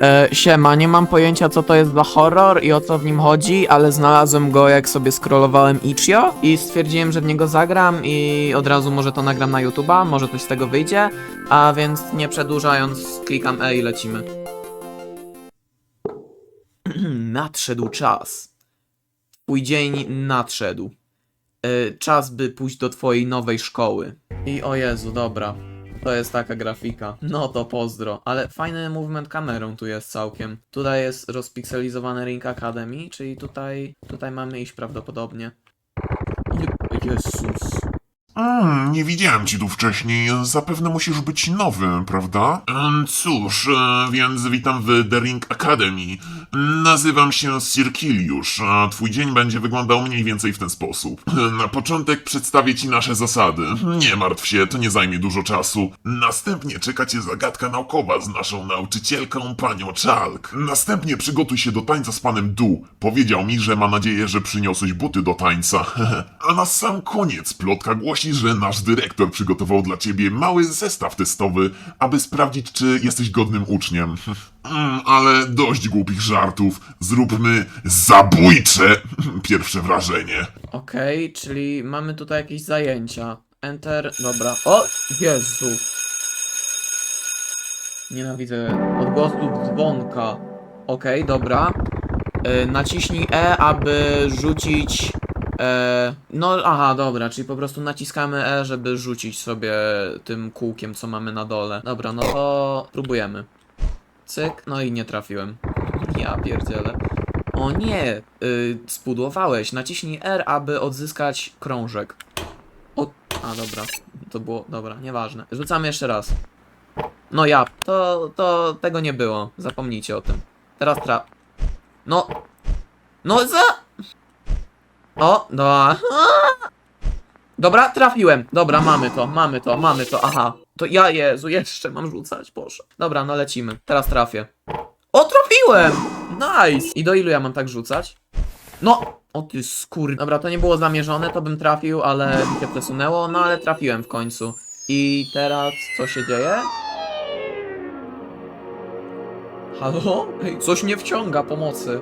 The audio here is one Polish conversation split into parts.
E, siema, nie mam pojęcia co to jest za horror i o co w nim chodzi, ale znalazłem go jak sobie scrollowałem Itch.io i stwierdziłem, że w niego zagram i od razu może to nagram na YouTube'a, może coś z tego wyjdzie, a więc nie przedłużając klikam E i lecimy. nadszedł czas. Twój dzień nadszedł. E, czas, by pójść do twojej nowej szkoły. I o Jezu, dobra. To jest taka grafika. No to pozdro. Ale fajny movement kamerą tu jest całkiem. Tutaj jest rozpikselizowany Ring Academy, czyli tutaj, tutaj mamy iść prawdopodobnie. Je- Jezus. Mm, nie widziałem ci tu wcześniej. Zapewne musisz być nowy, prawda? Mm, Cóż, e, więc witam w The Ring Academy. Nazywam się Sirkiliusz, a twój dzień będzie wyglądał mniej więcej w ten sposób. Na początek przedstawię ci nasze zasady. Nie martw się, to nie zajmie dużo czasu. Następnie czeka cię zagadka naukowa z naszą nauczycielką, panią Chalk. Następnie przygotuj się do tańca z panem Du. Powiedział mi, że ma nadzieję, że przyniosłeś buty do tańca. A na sam koniec plotka głosi, że nasz dyrektor przygotował dla ciebie mały zestaw testowy, aby sprawdzić, czy jesteś godnym uczniem. Mm, ale dość głupich żartów. Zróbmy zabójcze pierwsze wrażenie. Okej, czyli mamy tutaj jakieś zajęcia. Enter, dobra. O! Jezu! Nienawidzę odgłosu dzwonka. Okej, dobra. E, naciśnij E, aby rzucić. E, no, aha, dobra, czyli po prostu naciskamy E, żeby rzucić sobie tym kółkiem, co mamy na dole. Dobra, no to próbujemy. Cyk, no i nie trafiłem. Ja pierdzielę. O nie, y, spudłowałeś. Naciśnij R, aby odzyskać krążek. O, a dobra, to było, dobra, nieważne. Rzucamy jeszcze raz. No ja, to, to tego nie było. Zapomnijcie o tym. Teraz tra... No, no za... O, dobra. Dobra, trafiłem. Dobra, mamy to, mamy to, mamy to, aha. To ja, Jezu, jeszcze mam rzucać, Boże. Dobra, no lecimy. Teraz trafię. O, trafiłem! Nice! I do ilu ja mam tak rzucać? No! O ty skór... Dobra, to nie było zamierzone, to bym trafił, ale mi się przesunęło, no ale trafiłem w końcu. I teraz co się dzieje? Halo? Ej, coś mnie wciąga, pomocy.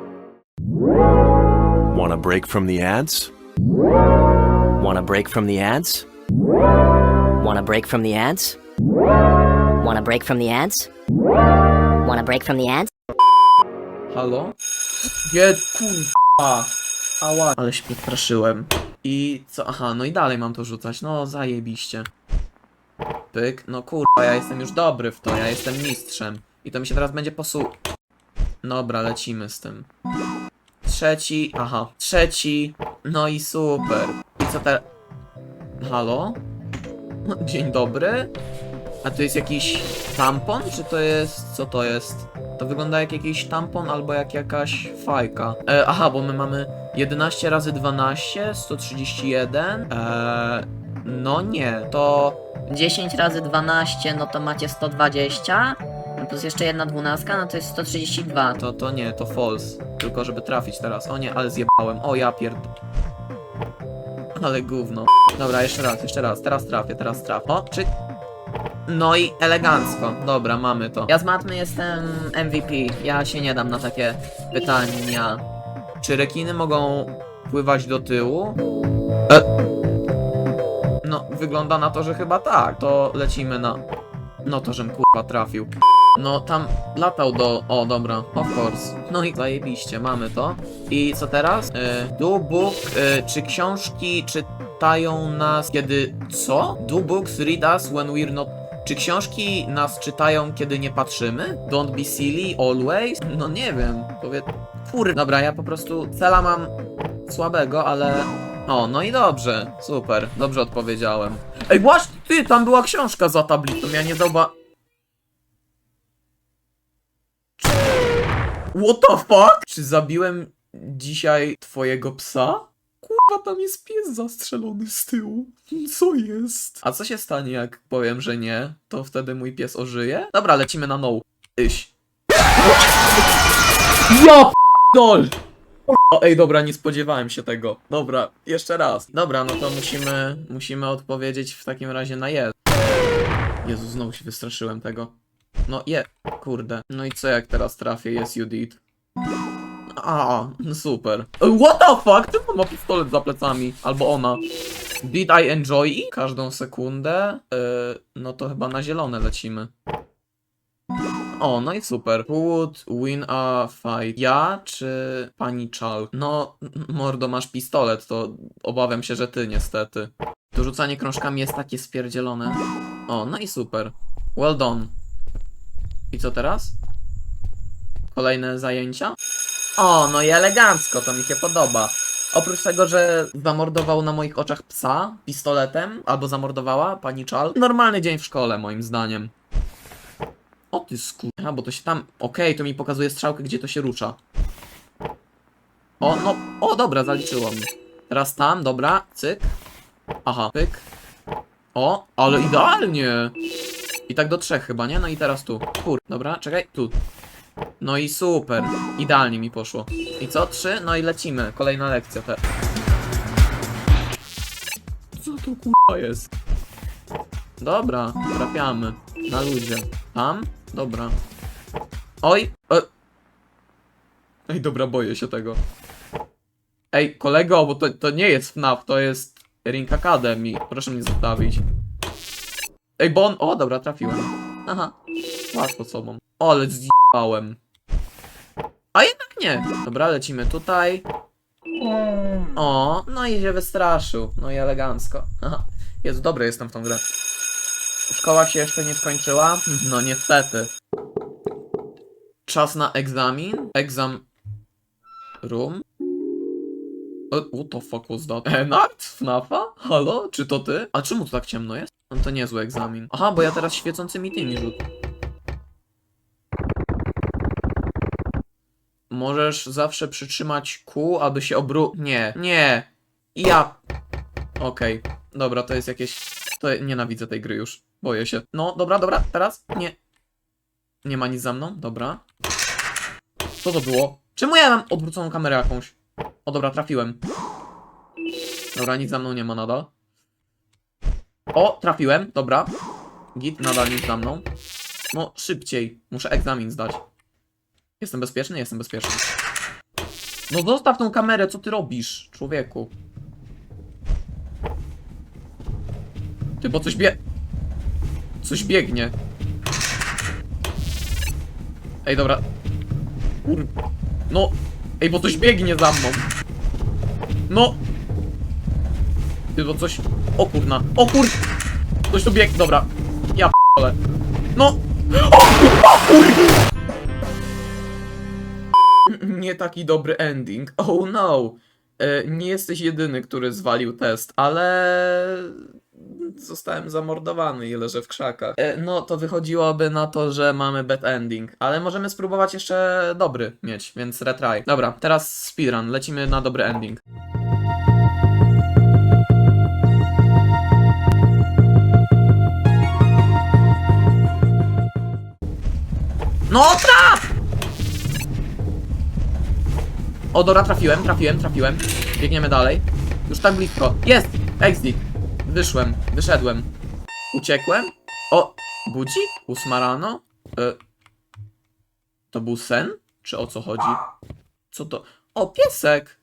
Want a break from the ads? Want a break from the ads? Want a break from the ads? Want a break from the ads? Want a break from the ads? Halo? Nie, kurwa! Ała. Ale się przestraszyłem. I co? Aha, no i dalej mam to rzucać. No, zajebiście. Pyk. No kurwa, ja jestem już dobry w to. Ja jestem mistrzem. I to mi się teraz będzie posu... Dobra, lecimy z tym. Trzeci. Aha. Trzeci. No i super. I co teraz? Halo? Dzień dobry. A to jest jakiś tampon? Czy to jest... Co to jest? To wygląda jak jakiś tampon albo jak jakaś fajka. E, aha, bo my mamy 11 razy 12, 131. E, no nie, to 10 razy 12, no to macie 120. No plus jeszcze jedna dwunastka, no to jest 132. To, to nie, to false. Tylko żeby trafić teraz. O nie, ale zjebałem. O ja pierd... Ale gówno. Dobra, jeszcze raz, jeszcze raz. Teraz trafię, teraz trafię. O, czy... No i elegancko. Dobra, mamy to. Ja z matmy jestem MVP. Ja się nie dam na takie pytania. Czy rekiny mogą pływać do tyłu? E... No, wygląda na to, że chyba tak. To lecimy na... No to, żem kurwa trafił. No tam latał do... O, dobra, of course. No i zajebiście, mamy to. I co teraz? Y, do book, y, czy książki czytają nas kiedy... Co? Do books read us when we're not... Czy książki nas czytają, kiedy nie patrzymy? Don't be silly, always? No nie wiem, powie... Kur... Dobra, ja po prostu cela mam słabego, ale... O, no i dobrze, super, dobrze odpowiedziałem. Ej, właśnie, ty, tam była książka za tablicą, ja nie doba... What the fuck? Czy zabiłem dzisiaj twojego psa? Kurwa, tam jest pies zastrzelony z tyłu. Co jest? A co się stanie, jak powiem, że nie? To wtedy mój pies ożyje? Dobra, lecimy na no. Iś. Ja dol! O, ej, dobra, nie spodziewałem się tego. Dobra, jeszcze raz. Dobra, no to musimy, musimy odpowiedzieć w takim razie na jest. Jezu, znowu się wystraszyłem tego. No je, kurde. No i co jak teraz trafię? Yes you did. A, super. E, What the fuck? Czemu ma pistolet za plecami? Albo ona. Did I enjoy? Każdą sekundę? Yy, no to chyba na zielone lecimy. O, no i super. Who would win a fight? Ja czy pani Chal? No, mordo, masz pistolet, to obawiam się, że ty niestety. To rzucanie krążkami jest takie spierdzielone. O, no i super. Well done. I co teraz? Kolejne zajęcia? O, no i elegancko, to mi się podoba. Oprócz tego, że zamordował na moich oczach psa pistoletem, albo zamordowała pani Czal. Normalny dzień w szkole, moim zdaniem. O ty skur... A, bo to się tam... Okej, to mi pokazuje strzałkę, gdzie to się rusza. O, no... O, dobra, zaliczyło mi. Teraz tam, dobra, cyk. Aha, pyk. O, ale idealnie! I tak do trzech chyba, nie? No i teraz tu. Kur... Dobra, czekaj, tu. No i super. Idealnie mi poszło. I co? Trzy? No i lecimy. Kolejna lekcja te. Co to kurwa jest? Dobra, trafiamy. Na ludzie. Tam? Dobra. Oj! E... Ej, dobra, boję się tego. Ej, kolego, bo to, to nie jest FNAF, to jest Ring Academy. Proszę mnie zostawić. Ej, bo on... O, dobra, trafiłem. Aha. Łatwo sobą. O, ale zjebałem. A jednak nie. Dobra, lecimy tutaj. O, no i się wystraszył. No i elegancko. Aha. Jezu, dobry jestem w tą grę. Szkoła się jeszcze nie skończyła? No niestety. Czas na egzamin? Exam... Room? E, What the fuck was that? Enakt? FNAFa? Halo? Czy to ty? A czemu tu tak ciemno jest? No to niezły egzamin. Aha, bo ja teraz świecącymi tymi rzut. Możesz zawsze przytrzymać kół, aby się obru... Nie, nie. Ja... Okej, dobra, to jest jakieś... To nienawidzę tej gry już. Boję się. No, dobra, dobra, teraz? Nie. Nie ma nic za mną? Dobra. Co to było? Czemu ja mam odwróconą kamerę jakąś? O, dobra, trafiłem. Dobra, nic za mną nie ma nadal. O, trafiłem, dobra. Git, nadal nic za mną. No, szybciej. Muszę egzamin zdać. Jestem bezpieczny? Jestem bezpieczny. No zostaw tą kamerę, co ty robisz, człowieku? Ty, bo coś bie... Coś biegnie. Ej, dobra. Kur... No... Ej, bo coś biegnie za mną. No... Ty, bo coś... O kurna. O kur... Coś tu biegnie, dobra. Ja p***le. No... O, o kur... Nie taki dobry ending. Oh no. E, Nie jesteś jedyny, który zwalił test, ale zostałem zamordowany, ile że w krzakach. E, No to wychodziłoby na to, że mamy bad ending, ale możemy spróbować jeszcze dobry mieć, więc retry. Dobra, teraz speedrun, lecimy na dobry ending. No traf! O, dobra, trafiłem, trafiłem, trafiłem. Biegniemy dalej. Już tak blisko. Jest! Exit! Wyszłem, wyszedłem. Uciekłem? O, budzik? Ósma rano? E, to był sen? Czy o co chodzi? Co to? O, piesek!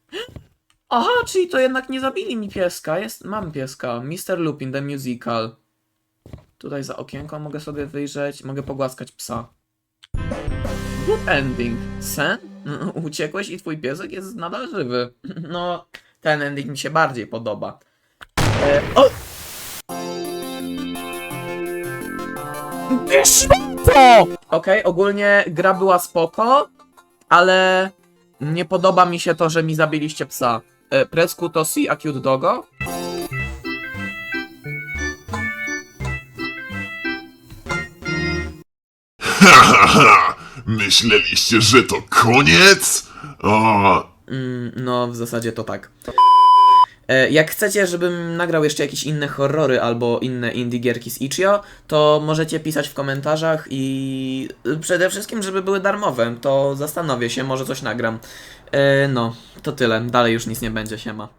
Aha, czyli to jednak nie zabili mi pieska. Jest, mam pieska. Mr. Lupin, the musical. Tutaj za okienko mogę sobie wyjrzeć. Mogę pogłaskać psa. Good ending. Sen? Uciekłeś i twój piesek jest nadal żywy. No, ten ending mi się bardziej podoba. E, o! Okej, ogólnie gra była spoko, ale nie podoba mi się to, że mi zabiliście psa. E, Presku to si a cute dogo? Myśleliście, że to koniec? Mm, no, w zasadzie to tak. E, Jak chcecie, żebym nagrał jeszcze jakieś inne horrory albo inne indie gierki z Itch.io, to możecie pisać w komentarzach i przede wszystkim, żeby były darmowe, to zastanowię się, może coś nagram. E, No, to tyle, dalej już nic nie będzie, siema.